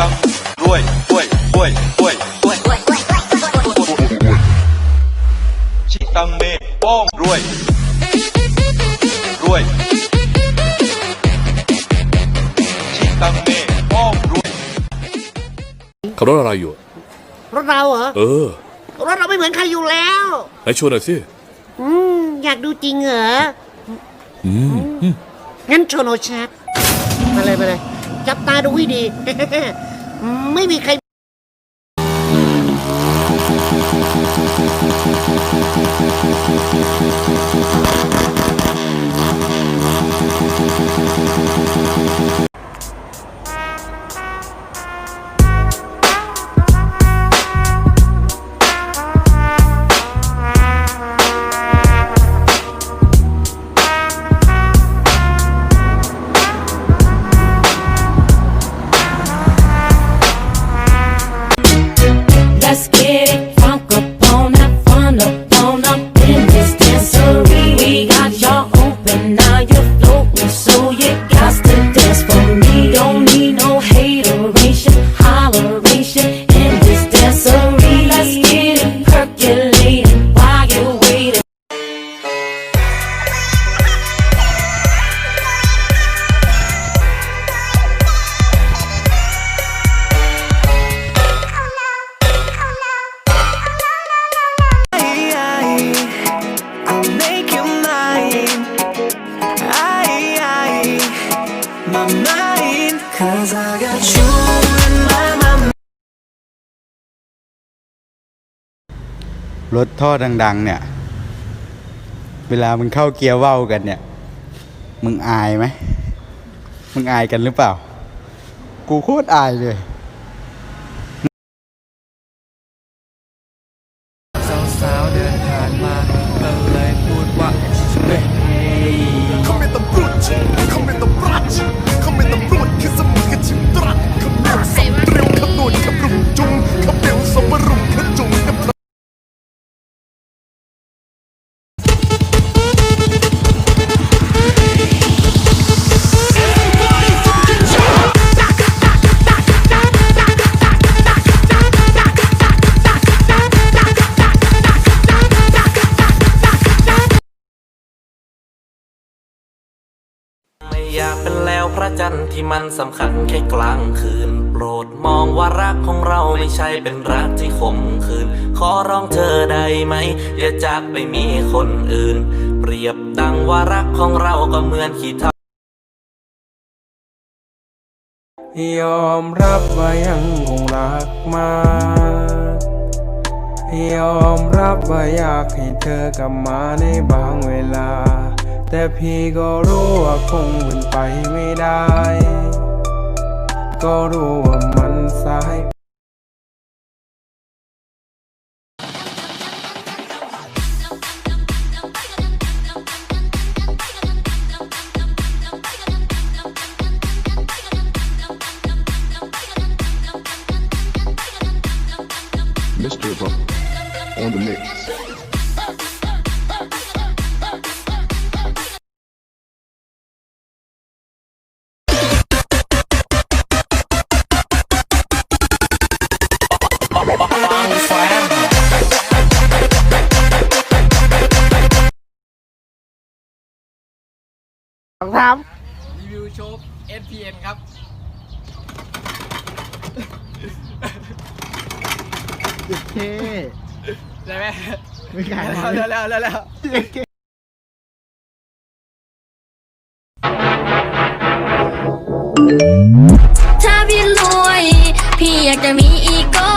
ตังรวยรวยรวยรวยรวยชิตังเมป้องรวยรวยชิตังเมป้องรวยขับรถอะไรอยู่ รถเราเหรอ เออ รถเราไม่เหมือนใครอยู่แล้วไหนชวนหน่อยสิอืมอยากดูจริงเหรอ อืมงั้นชว์โนชัดมาเลยมาเลย จับตาดูให้ดี ไม่มีใคร รถท่อดัง ๆ เนี่ย เวลามึงเข้าเกียร์ว่าวกันเนี่ย มึงอายไหม มึงอายกันหรือเปล่า กูโคตรอายเลย อยากเป็นแล้วพระจันทร์ที่มันสำคัญแค่กลางคืน โปรดมองว่ารักของเราไม่ใช่เป็นรักที่ขมคืน ขอร้องเธอได้ไหม อย่าจากไปมีคนอื่น เปรียบดังว่ารักของเราก็เหมือนขี้เถ้ายอมรับว่ายังคงรักมากยอมรับว่าอยากให้เธอกลับมาในบางเวลา แต่พี่ก็รู้ว่าคงเป็นไปไม่ได้ ก็รู้ว่ามันสาย Mr. on the mix. สามรีวิวโชค SPN ครับโอเคได้ไหมไม่ขายแล้วแล้วแล้วแล้วเจ็เคถ้าพี่รวย พี่อยากจะมีอีโก้